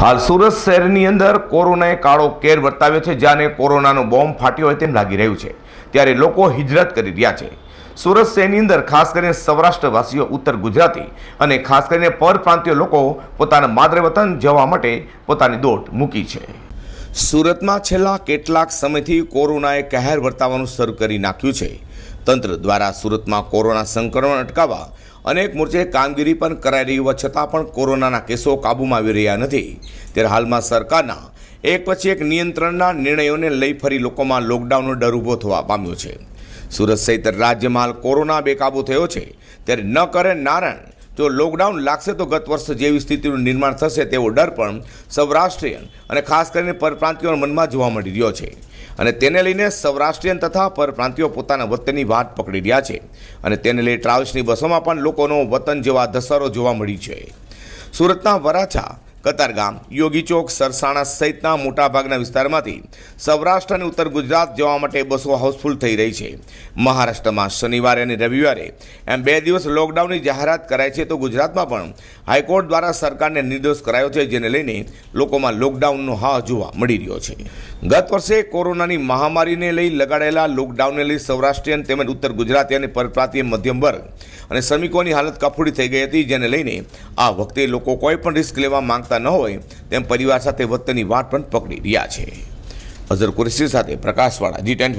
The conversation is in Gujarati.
હાલ સુરત શહેરની અંદર કોરોનાએ કાળો કેર વર્તાવ્યો છે, જ્યાં કોરોનાનો બોમ્બ ફાટ્યો હોય તેમ લાગી રહ્યું છે. ત્યારે લોકો હિજરત કરી રહ્યા છે. સુરત શહેરની અંદર ખાસ કરીને સૌરાષ્ટ્રવાસીઓ, ઉત્તર ગુજરાતી અને ખાસ કરીને પરપ્રાંતીય લોકો પોતાના માતૃવતન જવા માટે પોતાની દોટ મૂકી છે. સુરતમાં છેલ્લા કેટલાક સમયથી કોરોનાએ કહેર વર્તાવવાનું શરૂ કરી નાખ્યું છે. તંત્ર દ્વારા સુરતમાં કોરોના સંક્રમણ અટકાવવા અનેક મોરચે કામગીરી પણ કરાઈ રહી હોવા છતાં પણ કોરોનાના કેસો કાબૂમાં આવી રહ્યા નથી. ત્યારે હાલમાં સરકારના એક પછી એક નિયંત્રણના નિર્ણયોને લઈ ફરી લોકોમાં લોકડાઉનનો ડર ઊભો થવા પામ્યો છે. સુરત સહિત રાજ્યમાં હાલ કોરોના બેકાબૂ થયો છે. ત્યારે ન કરે નારાયણ જો લોકડાઉન લાગશે તો ગત વર્ષ જેવી સ્થિતિનું નિર્માણ થશે તેવો ડર પણ સૌરાષ્ટ્રીયન અને ખાસ કરીને પરપ્રાંતિયોના મનમાં જોવા મળી રહ્યો છે. અને તેને લઈને સૌરાષ્ટ્રીયન તથા પરપ્રાંતિયો પોતાના વતનની વાત પકડી રહ્યા છે. અને તેને લઈ ટ્રાવેલ્સની બસોમાં પણ લોકોનો વતન જેવા ધસારો જોવા મળી છે. સુરતના વરાછા કતારગામ યોગી ચોક સરસાણા સહિતના મોટાભાગના વિસ્તારમાંથી સૌરાષ્ટ્ર અને ઉત્તર ગુજરાત જવા માટે બસો હાઉસફુલ થઈ રહી છે. મહારાષ્ટ્રમાં શનિવારે અને રવિવારે એમ બે દિવસ લોકડાઉનની જાહેરાત કરાય છે તો ગુજરાતમાં પણ હાઈકોર્ટ દ્વારા સરકારને નિર્દોષ કરાયો છે જેને લઈને લોકોમાં લોકડાઉનનો હા જોવા મળી રહ્યો છે. ગત વર્ષે કોરોનાની મહામારીને લઈ લગાડેલા લોકડાઉનને લઈ સૌરાષ્ટ્રીયન તેમજ ઉત્તર ગુજરાતી અને પરપ્રાંતીય મધ્યમ વર્ગ અને શ્રમિકોની હાલત કફોડી થઈ ગઈ હતી જેને લઈને આ વખતે લોકો કોઈ પણ રિસ્ક લેવા માંગતા ન હોય તેમ પરિવાર સાથે વતનની વાટ પણ પકડી રહ્યા છે. અઝર કુરેશી સાથે પ્રકાશવાળા જી ટેન્ટ